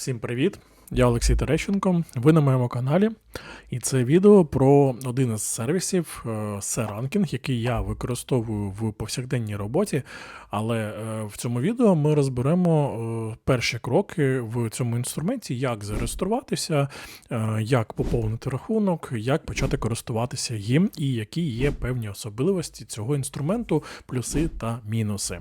Всім привіт! Я Олексій Терещенко. Ви на моєму каналі, і це відео про один із сервісів C-Ranking, який я використовую в повсякденній роботі. Але е, в цьому відео ми розберемо е, перші кроки в цьому інструменті, як зареєструватися, е, як поповнити рахунок, як почати користуватися їм, і які є певні особливості цього інструменту, плюси та мінуси.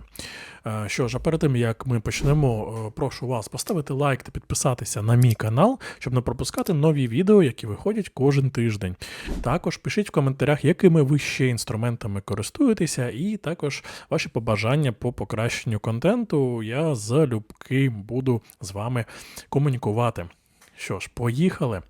Е, Що ж, а перед тим як ми почнемо, е, прошу вас поставити лайк та підписатися на мій канал, щоб не пропускати нові відео, які виходять кожен тиждень. Також пишіть в коментарях, якими ви ще інструментами користуєтеся, і також ваші побажання по покращенню контенту. Я залюбки буду з вами комунікувати. Що ж, поїхали.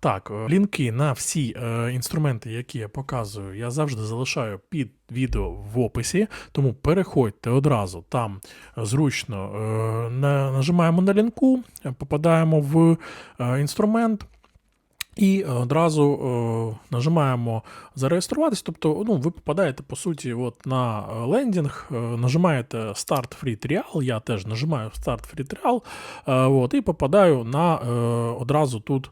Так, е, лінки на всі е, інструменти, які я показую, я завжди залишаю під відео в описі, тому переходьте одразу там зручно е, на, нажимаємо на лінку, попадаємо в інструмент. І одразу е, нажимаємо зареєструватись. Тобто, ну, ви попадаєте по суті от на лендінг, нажимаєте Start Free Trial, Я теж нажимаю Start Free Trial, от, і попадаю на одразу тут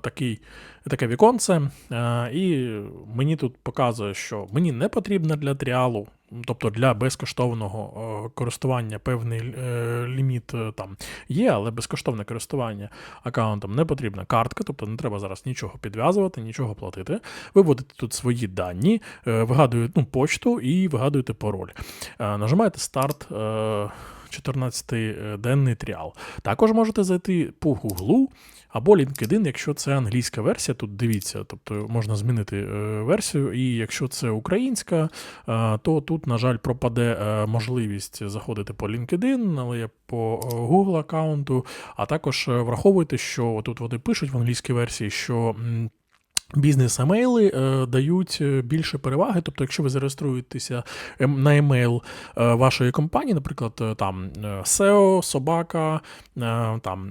такий, таке віконце. Е, і мені тут показує, що мені не потрібно для тріалу. Тобто для безкоштовного е, користування певний е, ліміт е, там є, але безкоштовне користування аккаунтом не потрібна картка, тобто не треба зараз нічого підв'язувати, нічого платити. Ви вводите тут свої дані, е, вигадуєте ну, почту і вигадуєте пароль. Е, Нажимаєте старт. е, 14-денний тріал. Також можете зайти по Гуглу або LinkedIn, якщо це англійська версія, тут дивіться, тобто можна змінити е, версію. І якщо це українська, е, то тут, на жаль, пропаде е, можливість заходити по LinkedIn, але я по Google аккаунту. А також враховуйте, що тут вони пишуть в англійській версії, що. Бізнес-емейли е, дають е, більше переваги. Тобто, якщо ви зареєструєтеся ем, на емейл е, вашої компанії, наприклад, е, там SEO, собака, е, там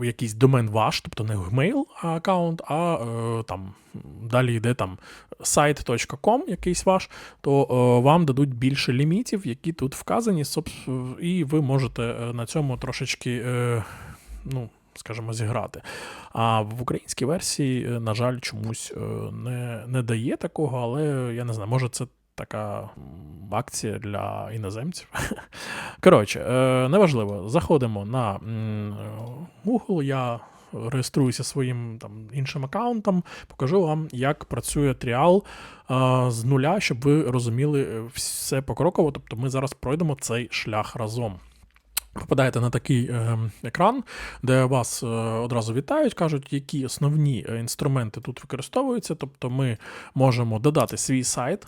е, якийсь домен ваш, тобто не Gmail аккаунт, а е, там далі йде там site.com якийсь ваш, то е, вам дадуть більше лімітів, які тут вказані, і ви можете на цьому трошечки. е, ну, скажімо, зіграти. А в українській версії, е, на жаль, чомусь е, не, не дає такого, але я не знаю, може це така акція для іноземців. Коротше, е, неважливо, заходимо на Google, я реєструюся своїм там іншим аккаунтом, покажу вам, як працює тріал з нуля, щоб ви розуміли все покроково. Тобто ми зараз пройдемо цей шлях разом. Попадаєте на такий е, екран, де вас е, одразу вітають, кажуть, які основні е, інструменти тут використовуються. Тобто ми можемо додати свій сайт.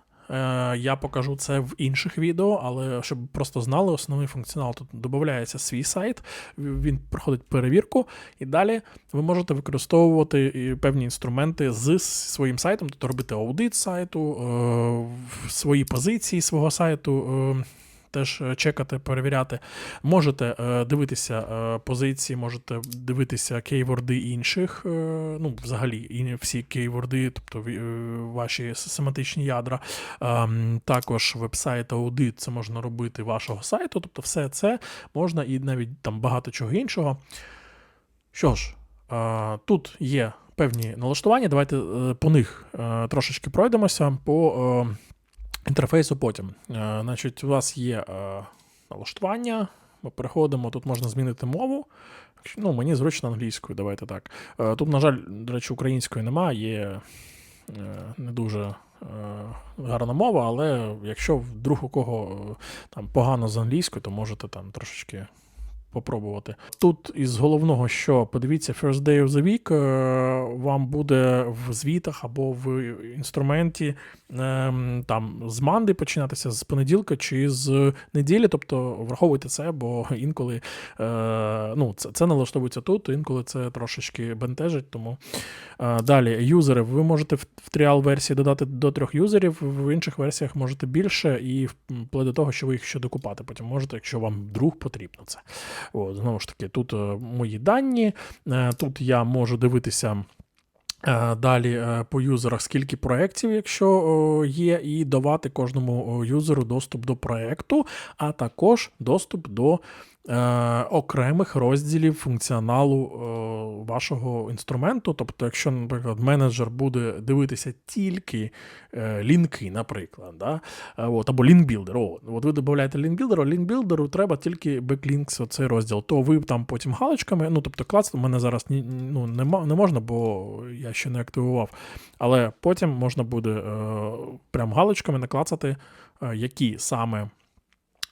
Я покажу це в інших відео, але щоб просто знали, основний функціонал тут додається свій сайт, він проходить перевірку, і далі ви можете використовувати певні інструменти з своїм сайтом, тобто робити аудит сайту, в свої позиції свого сайту. Теж е, чекати, перевіряти. Можете е, дивитися е, позиції, можете дивитися кейворди інших, ну, взагалі, і всі кейворди, тобто ваші семантичні ядра. Ем, також веб-сайт аудит, це можна робити вашого сайту, тобто все це можна і навіть там багато чого іншого. Що ж, тут є певні налаштування, давайте по них трошечки пройдемося по інтерфейсу потім. Е, Значить, у вас є е, налаштування. Ми переходимо, тут можна змінити мову. Ну, мені зручно англійською, давайте так. Е, Тут, на жаль, до речі, української немає, є не дуже гарна мова, але якщо вдруг у кого там погано з англійською, то можете там трошечки попробувати. Тут із головного, що подивіться, First Day of the Week е, вам буде в звітах або в інструменті ем, там з манди починатися з понеділка чи з неділі. Тобто враховуйте це, бо інколи е, ну, це, це налаштовується тут, інколи це трошечки бентежить. Тому е, далі юзери. Ви можете в, тріал версії додати до трьох юзерів, в інших версіях можете більше, і вплоть до того, що ви їх ще докупати. Потім можете, якщо вам вдруг потрібно це. От, знову ж таки, тут е, мої дані, е, тут я можу дивитися. Е, Далі по юзерах скільки проєктів, якщо є, і давати кожному юзеру доступ до проєкту, а також доступ до е, окремих розділів функціоналу е, вашого інструменту. Тобто, якщо, наприклад, менеджер буде дивитися тільки е, лінки, наприклад, да? е, от, або лінкбілдер, о, от ви додаєте лінкбілдер, а лінкбілдеру треба тільки беклінкс, оцей розділ, то ви там потім галочками, ну тобто клац у мене зараз ні, ну, не, не можна, бо я ще не активував. Але потім можна буде е, прям галочками наклацати, е, які саме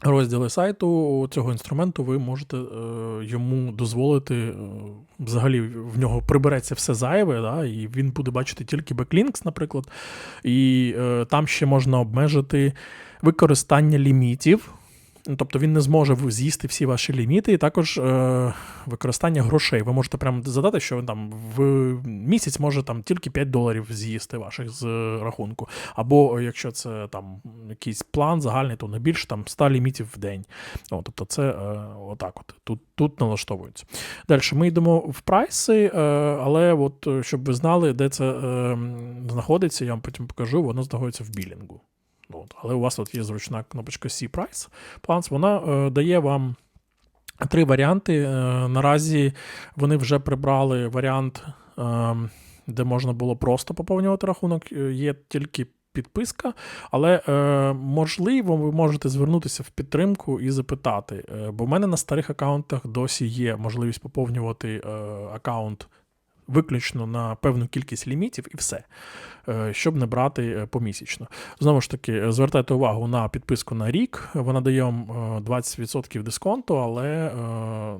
розділи сайту цього інструменту ви можете е, йому дозволити. е, взагалі в нього прибереться все зайве, да, і він буде бачити тільки беклінкс, наприклад. І е, там ще можна обмежити використання лімітів. Ну, Тобто він не зможе з'їсти всі ваші ліміти, і також е, використання грошей. Ви можете прямо задати, що там в місяць може там тільки 5 доларів з'їсти ваших з рахунку. Або е, якщо це там якийсь план загальний, то не більше там 100 лімітів в день. О, тобто це е, отак от. Тут, тут налаштовується. Далі ми йдемо в прайси, е, але от, е, щоб ви знали, де це е, знаходиться, я вам потім покажу, воно знаходиться в білінгу. От, але у вас тут є зручна кнопочка C Price Plans, вона е, дає вам три варіанти. Е, наразі вони вже прибрали варіант, е, де можна було просто поповнювати рахунок. Е, Є тільки підписка, але можливо, ви можете звернутися в підтримку і запитати. Бо в мене на старих аккаунтах досі є можливість поповнювати аккаунт. Виключно на певну кількість лімітів і все, е, щоб не брати е, помісячно. Знову ж таки, е, звертайте увагу на підписку на рік. Вона дає вам е, 20% дисконту, але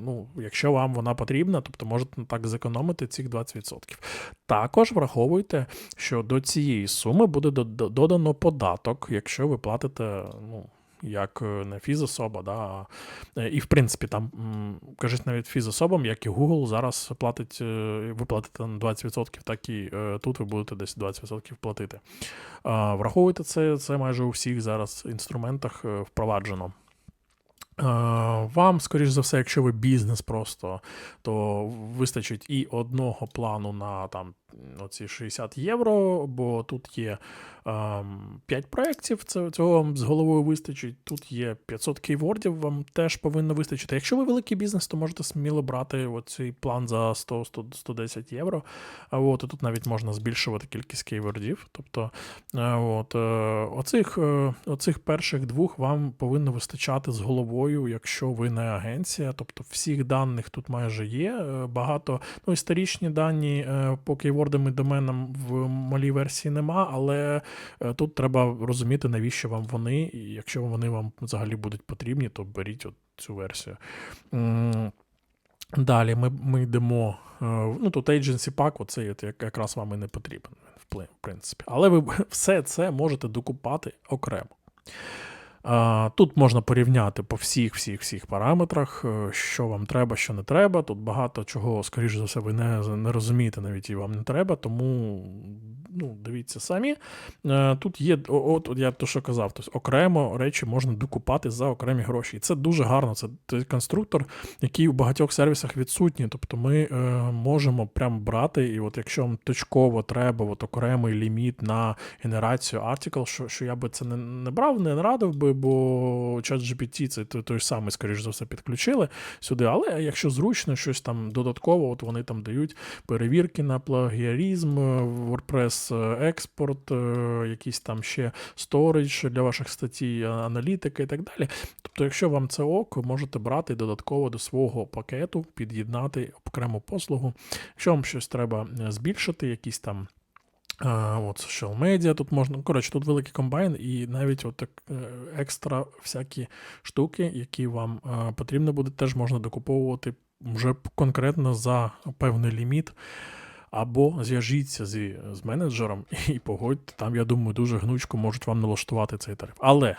ну, якщо вам вона потрібна, тобто можете так зекономити цих 20%. Також враховуйте, що до цієї суми буде додано податок, якщо ви платите. ну, як е, не фізособа, да, е, і в принципі там м, кажуть навіть фізособам, як і Google зараз платить, е, ви платите на 20%, так і тут ви будете десь 20% платити. Враховуйте це, це майже у всіх зараз інструментах впроваджено. Вам, скоріш за все, якщо ви бізнес просто, то вистачить і одного плану на там оці 60 євро, бо тут є ем, 5 проєктів, цього вам з головою вистачить. Тут є 500 кейвордів, вам теж повинно вистачити. Якщо ви великий бізнес, то можете сміло брати цей план за 100-110 євро. От і тут навіть можна збільшувати кількість кейвордів. Тобто, е, от, е, оцих, е, оцих перших двох вам повинно вистачати з головою, якщо ви не агенція. Тобто всіх даних тут майже є. е, Багато, ну, історичні дані е, по кейвордам і доменам в малій версії нема, але е, тут треба розуміти, навіщо вам вони, і якщо вони вам взагалі будуть потрібні, то беріть от цю версію. Далі ми, ми йдемо. е, Ну, тут Agency Pack, як- якраз вам і не потрібен, в принципі. Але ви все це можете докупати окремо. Тут можна порівняти по всіх, всіх, всіх параметрах, е, що вам треба, що не треба. Тут багато чого, скоріш за все, ви не, не розумієте, навіть і вам не треба, тому ну, дивіться самі. Е, Тут є, от, от я то, що казав, тобто окремо речі можна докупати за окремі гроші. І це дуже гарно. Це той конструктор, який у багатьох сервісах відсутній. Тобто ми е, можемо прям брати, і от якщо вам точково треба от окремий ліміт на генерацію article, що, що я би це не, не брав, не радив би, бо ChatGPT це той, самий, скоріш за все, підключили сюди. Але якщо зручно, щось там додатково, от вони там дають перевірки на плагіарізм, е, WordPress е, експорт, е, якийсь там ще storage для ваших статей, а- аналітика і так далі. Тобто, якщо вам це ок, можете брати додатково до свого пакету, під'єднати окрему послугу. Якщо вам щось треба збільшити, якісь там. А, от social media тут можна. Коротше, тут великий комбайн, і навіть от так е, екстра всякі штуки, які вам е, потрібно буде, теж можна докуповувати вже конкретно за певний ліміт. Або зв'яжіться зі, з менеджером і погодьте, там, я думаю, дуже гнучко можуть вам налаштувати цей тариф. Але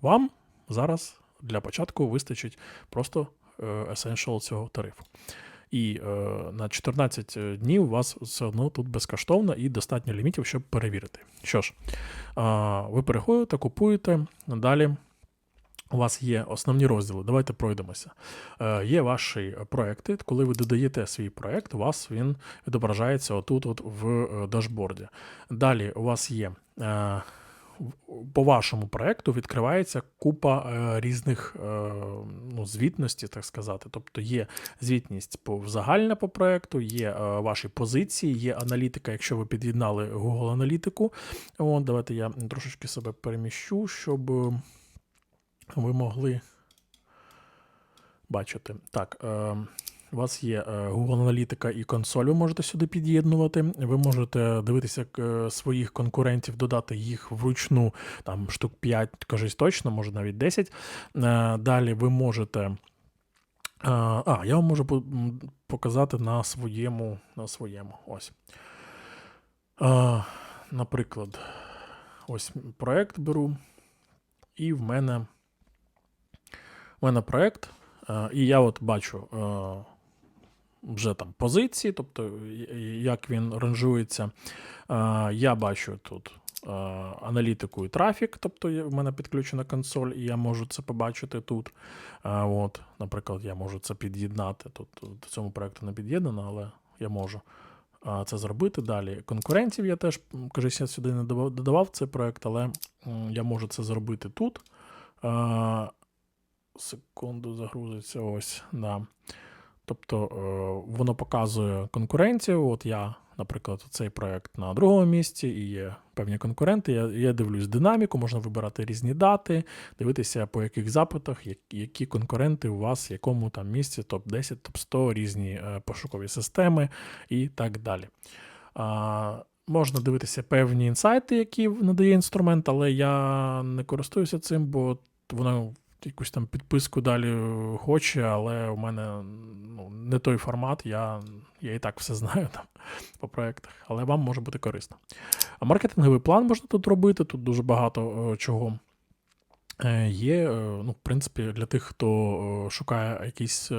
вам зараз для початку вистачить просто е, essential цього тарифу. І е, на 14 днів у вас все одно тут безкоштовно і достатньо лімітів, щоб перевірити. Що ж, е, ви переходите, купуєте. Далі у вас є основні розділи. Давайте пройдемося. Е, є ваші проекти. Коли ви додаєте свій проект, у вас він відображається отут, от в е, дашборді. Далі у вас є. Е, по вашому проекту відкривається купа е, різних е, ну, звітності, так сказати. Тобто є звітність загальна по проекту, є е, ваші позиції, є аналітика, якщо ви під'єднали Google аналітику. От, давайте я трошечки себе переміщу, щоб ви могли бачити. Так, е, у вас є е, Google Аналітика і консоль, ви можете сюди під'єднувати. Ви можете дивитися е, своїх конкурентів, додати їх вручну, там штук 5, кажись точно, може навіть 10. Е, Далі ви можете. А, я вам можу показати на своєму. На своєму. Ось. Наприклад, ось проект беру, і в мене, в мене проект, і я от бачу вже там позиції, тобто як він ранжується. Я бачу тут аналітику і трафік, тобто в мене підключена консоль, і я можу це побачити тут. От, наприклад, я можу це під'єднати. Тут до цьому проекту не під'єднано, але я можу це зробити. Далі конкурентів я теж, кажись, я сюди не додавав цей проект, але я можу це зробити тут. Секунду загрузиться ось. Да. Тобто е, воно показує конкурентів. От я, наприклад, цей проект на другому місці, і є певні конкуренти. Я, я дивлюсь динаміку, можна вибирати різні дати, дивитися, по яких запитах, як- які конкуренти у вас, в якому там місці, топ-10, топ-100, різні е, пошукові системи і так далі. Можна дивитися певні інсайти, які надає інструмент, але я не користуюся цим, бо воно якусь там підписку далі е, хоче, але у мене ну, не той формат, я, я і так все знаю там по проектах, але вам може бути корисно. А маркетинговий план можна тут робити, тут дуже багато е, чого. е, Є, ну, в принципі, для тих, хто шукає якийсь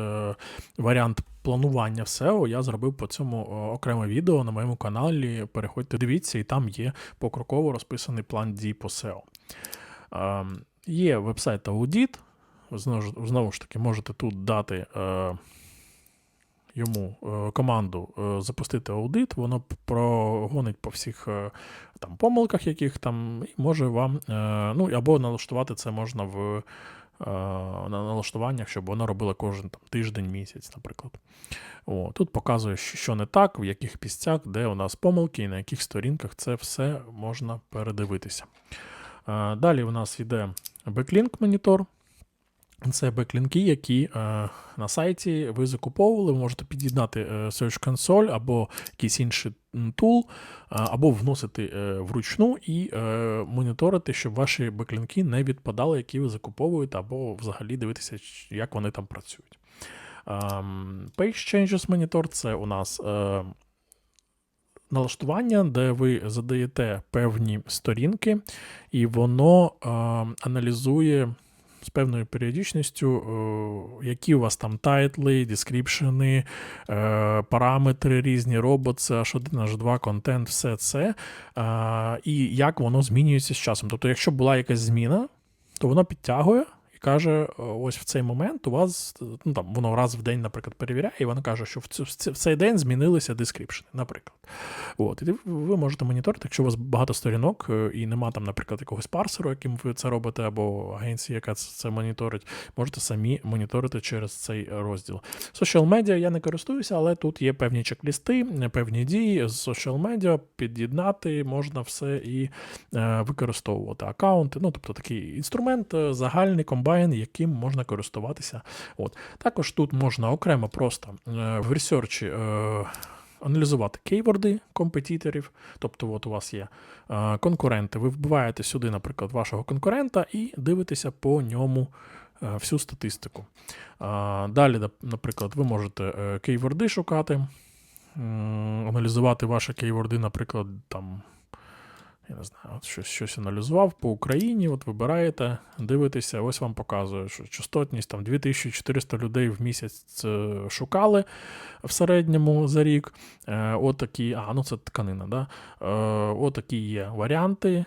варіант планування в SEO, я зробив по цьому окреме відео на моєму каналі. Переходьте, дивіться, і там є покроково розписаний план дій по SEO. Є вебсайт Audit. Знову знову ж таки можете тут дати е, йому е, команду е, запустити аудит, воно прогонить по всіх е, там, помилках, яких там, і може вам, е, ну або налаштувати це можна в е, на налаштуваннях, щоб воно робило кожен там, тиждень, місяць, наприклад. О, тут показує, що не так, в яких місцях, де у нас помилки і на яких сторінках це все можна передивитися. Е, Далі у нас йде Backlink монітор. Це беклінки, які е, на сайті ви закуповували. Ви можете під'єднати е, Search Console або якийсь інший тул, е, або вносити е, вручну і е, моніторити, щоб ваші беклінки не відпадали, які ви закуповуєте, або взагалі дивитися, як вони там працюють. Ем, Page Changes Monitor це у нас. Е, Налаштування, де ви задаєте певні сторінки, і воно е, аналізує з певною періодичністю, е, які у вас там тайтли, дескріпшени, е, параметри різні, робот, H1, H2, контент, все це, е, і як воно змінюється з часом. Тобто, якщо була якась зміна, то воно підтягує. Каже, е, ось в цей момент у вас ну там воно раз в день, наприклад, перевіряє, і воно каже, що в цю- в цей день змінилися дескріпшени, наприклад. От, і ви можете моніторити, якщо у вас багато сторінок е, і нема там, наприклад, якогось парсеру, яким ви це робите, або агенції, яка це моніторить, можете самі моніторити через цей розділ. Social media я не користуюся, але тут є певні чек-лісти, певні дії з social media, під'єднати можна все і е, використовувати аккаунти. Ну, тобто такий інструмент загальний комбайн, яким можна користуватися. От. Також тут можна окремо просто е, в ресерчі. Е, Аналізувати кейворди компетиторів, тобто, от у вас є е, конкуренти. Ви вбиваєте сюди, наприклад, вашого конкурента і дивитеся по ньому е, всю статистику. Е, далі, наприклад, ви можете е, кейворди шукати, м, аналізувати ваші кейворди, наприклад, там. Я не знаю, от щось, щось аналізував по Україні. От вибираєте, дивитеся, ось вам показує, що частотність там 2400 людей в місяць е, шукали в середньому за рік. Е, от такі, а, ну це тканина, да? Е, от такі є варіанти.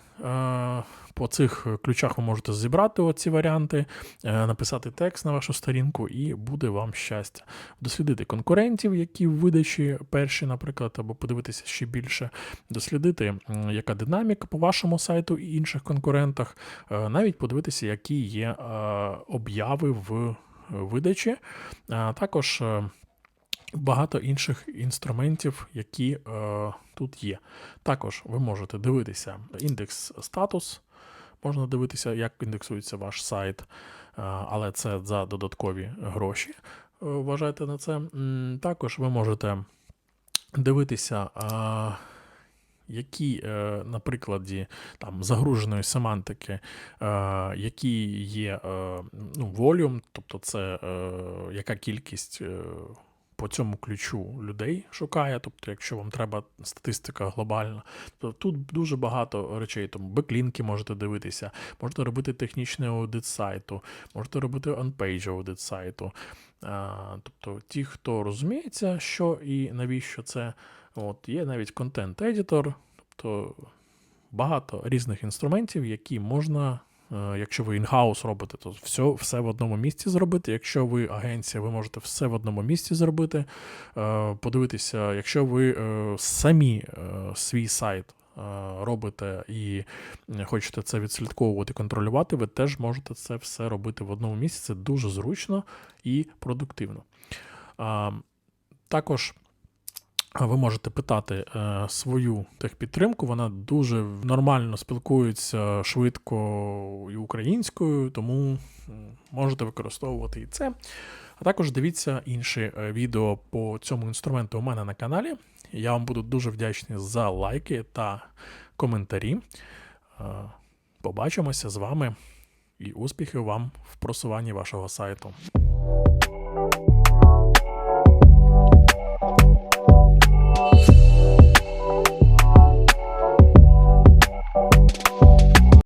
По цих е, ключах ви можете зібрати оці варіанти, е, написати текст на вашу сторінку, і буде вам щастя. Дослідити конкурентів, які в видачі перші, наприклад, або подивитися ще більше, дослідити, яка динаміка по вашому сайту і інших конкурентах, е, навіть подивитися, які є обяви в видачі. Також багато інших інструментів, які тут є. Також ви можете дивитися індекс статус, можна дивитися, як індексується ваш сайт, е, але це за додаткові гроші. е, Вважайте на це. Також ви можете дивитися. е, Які, на прикладі там, загруженої семантики, які є ну, volume, тобто це яка кількість по цьому ключу людей шукає. Тобто, якщо вам треба статистика глобальна, то тут дуже багато речей. Тому беклінки можете дивитися, можете робити технічний аудит сайту, можете робити on-page аудит сайту. Тобто, ті, хто розуміється, що і навіщо це, от, є навіть контент-едітор, тобто багато різних інструментів, які можна. Е, Якщо ви in-house робите, то все, все в одному місці зробити. Якщо ви агенція, ви можете все в одному місці зробити. Е, Подивитися, якщо ви е, самі свій сайт робите і хочете це відслідковувати, контролювати, ви теж можете це все робити в одному місці. Це дуже зручно і продуктивно. Також ви можете питати е, свою техпідтримку, вона дуже нормально спілкується швидко і українською, тому можете використовувати і це. А також дивіться інші е, відео по цьому інструменту у мене на каналі. Я вам буду дуже вдячний за лайки та коментарі. Е, Побачимося з вами і успіхів вам в просуванні вашого сайту.